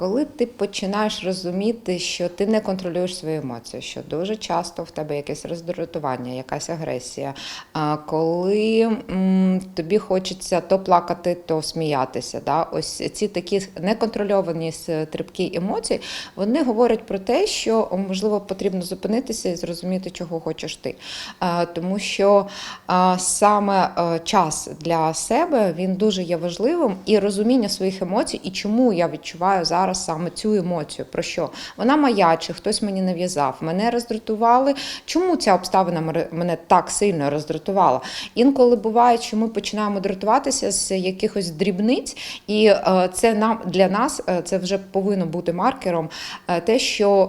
Коли ти починаєш розуміти, що ти не контролюєш свої емоції, що дуже часто в тебе якесь роздратування, якась агресія, коли тобі хочеться то плакати, то сміятися. Да? Ось ці такі неконтрольовані стрибкі емоцій, вони говорять про те, що можливо потрібно зупинитися і зрозуміти, чого хочеш ти. Тому що саме час для себе він дуже є важливим і розуміння своїх емоцій, і чому я відчуваю зараз саме цю емоцію. Про що вона моя, чи хтось мені нав'язав, мене роздратували. Чому ця обставина мене- так сильно роздратувала? Інколи буває, що ми починаємо дратуватися з якихось дрібниць, і е, це нам для нас е, це вже повинно бути маркером, е, те, що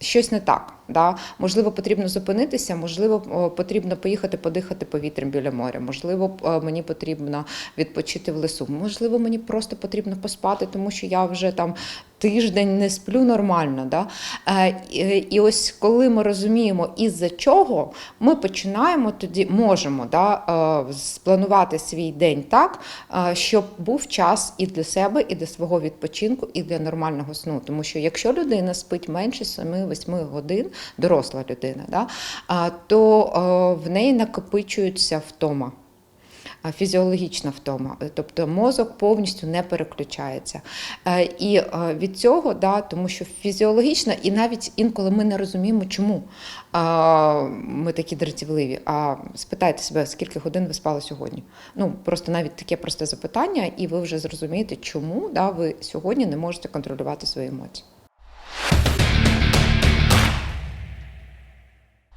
е, щось не так. Да? Можливо, потрібно зупинитися, можливо, потрібно поїхати подихати повітрям біля моря, можливо, е, мені потрібно відпочити в лесу, можливо, мені просто потрібно поспати, тому що я вже там тиждень не сплю нормально. Да? Е, і- ось коли ми розуміємо, із-за чого, ми починаємо тоді, можемо да, е, спланувати свій день так, е, щоб був час і для себе, і для свого відпочинку, і для нормального сну. Тому що якщо людина спить менше 7-8 годин, доросла людина, да, то в неї накопичується втома. Фізіологічна втома, тобто мозок повністю не переключається. Е, І е, від цього, да, тому що фізіологічно, і навіть інколи ми не розуміємо, чому ми такі дратівливі. А спитайте себе, скільки годин ви спали сьогодні? Ну просто навіть таке просте запитання, і ви вже зрозумієте, чому да, ви сьогодні не можете контролювати свої емоції.